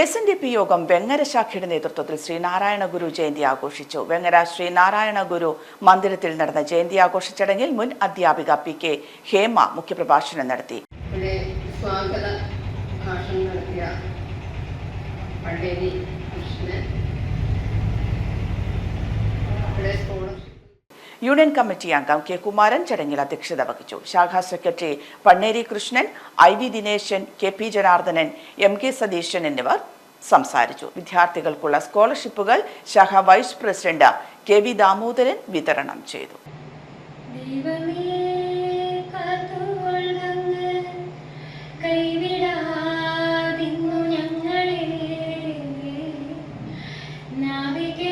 S N D P യോഗം വെങ്ങര ശാഖയുടെ നേതൃത്വത്തിൽ ശ്രീനാരായണ ഗുരു ജയന്തി ആഘോഷിച്ചു. വെങ്ങര ശ്രീനാരായണ ഗുരു മന്ദിരത്തിൽ നടന്ന ജയന്തി ആഘോഷ ചടങ്ങിൽ മുൻ അധ്യാപിക പി കെ ഹേമ മുഖ്യപ്രഭാഷണം നടത്തി. സ്വാഗത ഭാഷണം നടത്തിയ പള്ളേരി യൂണിയൻ കമ്മിറ്റി അംഗം കെ കുമാരൻ ചടങ്ങിൽ അധ്യക്ഷത വഹിച്ചു. ശാഖാ secretary Panneri Krishnan I V Dineshan K P Janardhanan M K Satheeshan എന്നിവർ സംസാരിച്ചു. വിദ്യാർത്ഥികൾക്കുള്ള സ്കോളർഷിപ്പുകൾ ശാഖ vice president K V Damodaran വിതരണം ചെയ്തു. കൈവിടാതിന്നു ഞങ്ങളെ. നാവികൻ